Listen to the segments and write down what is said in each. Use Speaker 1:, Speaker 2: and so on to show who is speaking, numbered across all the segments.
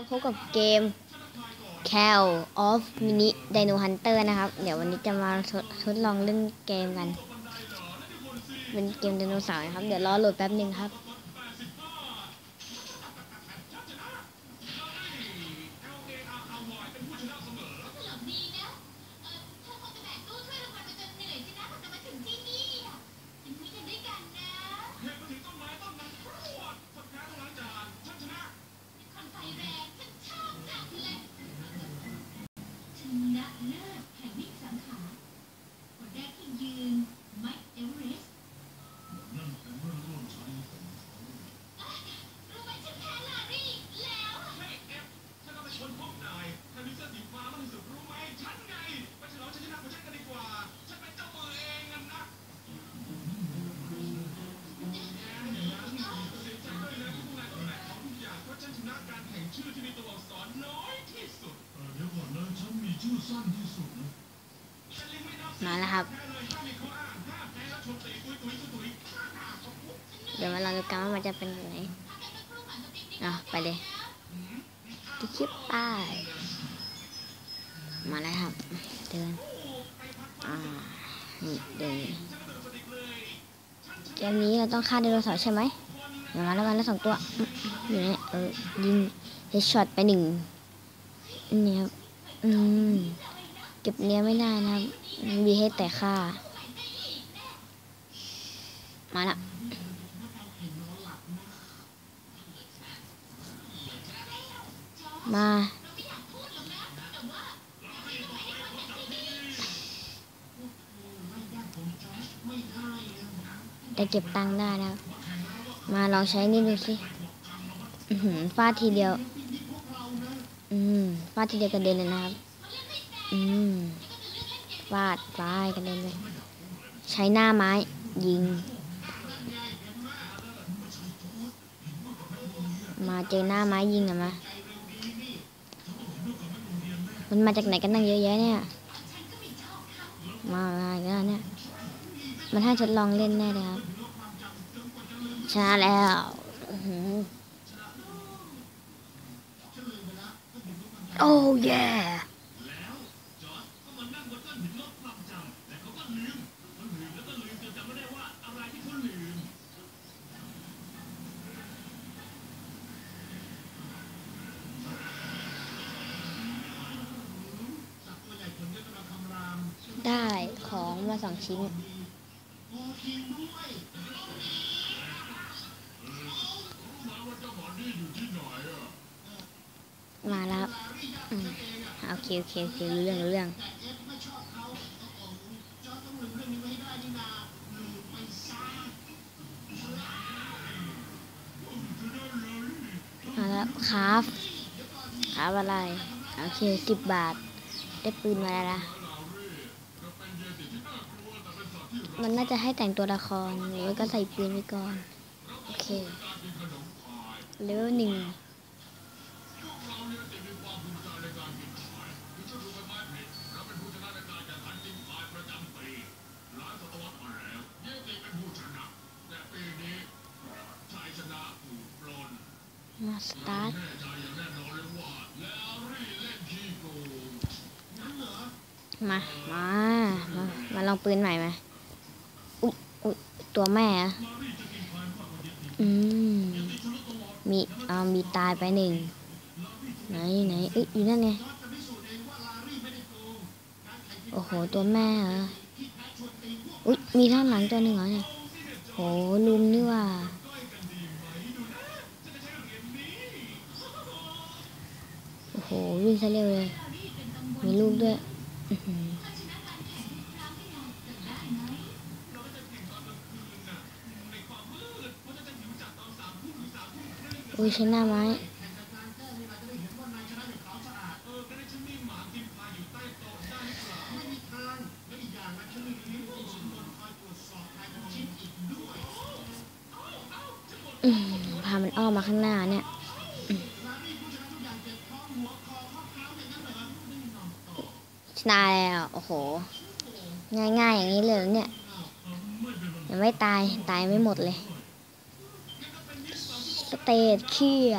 Speaker 1: าพบกับเกม Cal of Mini Dino Hunter นะครับ เดี๋ยววันนี้จะมาทดทดลองเล่นเกมกัน เป็นเกมไดโนเสาร์นะครับ เดี๋ยวรอโหลดแป๊บหนึ่งครับ
Speaker 2: มาแล้ว
Speaker 1: ครับ เดี๋ยวมาลองดูกันว่ามันจะเป็นยังไงอะไปเลยที่คลิปไปมาแล้วครับ เดิน อ่า นี่เดินเกมนี้เราต้องฆ่าไดโนเสาร์ใช่ไหมเดี๋ยวมาแล้วมาแล้วสองตัวอยู่เนี่เออยิงเฮดช็อตไปหนึ่งนี่ครับ อืมเก็บเนื้อไม่ได้นะครับ มีให้แต่ค่า มาละมาได้เก็บตังค์ได้แล้วมาลองใช้นี่ดูสิอื้อหือฟาดทีเดียว อืมฟาดทีเดียวกระเด็นเลยนะครับ อืมฟาดฟาดกระเด็นเลย ใช้หน้าไม้ ยิง มาเจอหน้าไม้ยิงหน่อยมา มันมาจากไหนกันตั้งเยอะแยะเนี่ย มาอะไรกันเนี่ย มันให้ทดลองเล่นแน่เลยครับชนะแล้ว อื้อหือโอ้เย่ได้ของมาสองชิ้น มาแล้ว โอเคโอเคโอเครู้เรื่องรู้เรื่องมาแล้วคราฟคราฟอะไร โอเคสิบบาท ได้ปืนมาแล้วนะมันน่าจะให้แต่งตัวละครหรือว่าก็ใส่ปืนไว้ก่อน โอเคเลเวลหนึ่ง มาสตาร์ทมามา มา มาลองปืนใหม่ไหมอุ๊ยอุ๊ยตัวแม่อะอืม มี เอามีตายไปหนึ่ง ไหนไหนเอ้ยอยู่นั่นไง โอ้โห ตัวแม่เหรอ อุ๊ย มีท่านหลังตัวหนึ่งเหรอเนี่ยโหลุมนี่ว่า หวิ่งซะเร็วเลย มีลูกด้วยอุ้ยชน้าไม้อืมพามันอ้อมมาข้างหน้าเนี่ย ชนะแล้ว โอ้โห ง่ายๆอย่างนี้เลยเนี่ย ยังไม่ตาย ตายไม่หมดเลย สเตตเคีย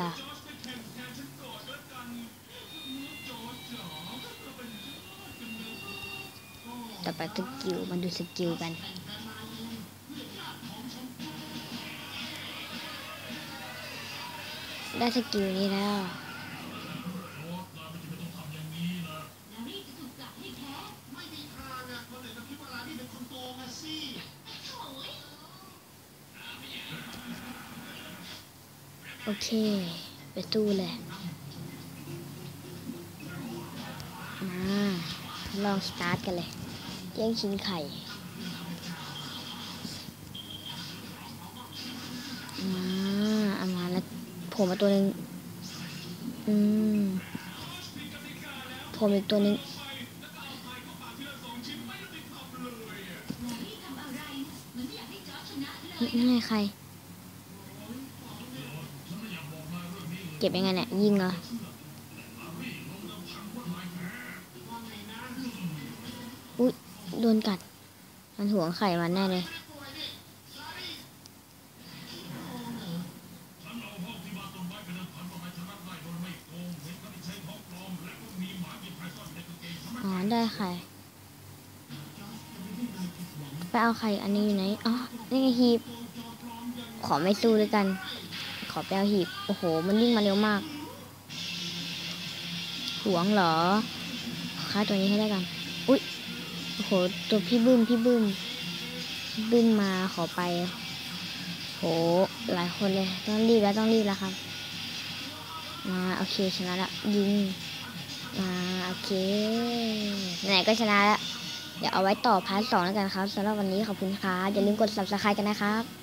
Speaker 1: ต่อไปสกิลมาดูสกิลกันได้สกิลนี้แล้ว
Speaker 3: โอ
Speaker 1: เค ไปสู้เลยมาลองสตาร์ทกันเลยแย่งชิงไข่มาเอามาแล้วผมมาตัวหนึ่งอืมผมอีกตัวหนึ่ง
Speaker 2: ไรนะมันไม่อยากให้จอร์จชนะเลย
Speaker 1: นี่ไงใคร เก็บยังไงเนี่ยยิงเหรออุ้ยโดนกัด มันห่วงไข่มันแน่เลยอ๋อได้ไข่ไปเอาไข่อันนี้อยู่ไหน อ๋อ นี่ไงหีบ ขอไม่สู้ด้วยกัน ขอไปเอาหีบ โอ้โห มันวิ่งมาเร็วมาก หวงเหรอฆ่าตัวนี้ให้ได้กัน อุ๊ยโอ้โห ตัวพี่บึ้ม พี่บึ้ม บึ้มมาขอไป โห หลายคนเลย ต้องรีบแล้วต้องรีบแล้วครับ มาโอเคชนะละ ยิง มาโอเค ไหนก็ชนะละเดี๋ยวเอาไว้ต่อพาร์ทสองแล้วกันครับสำหรับวันนี้ขอบคุณครับอย่าลืมกด subscribe กันนะครับ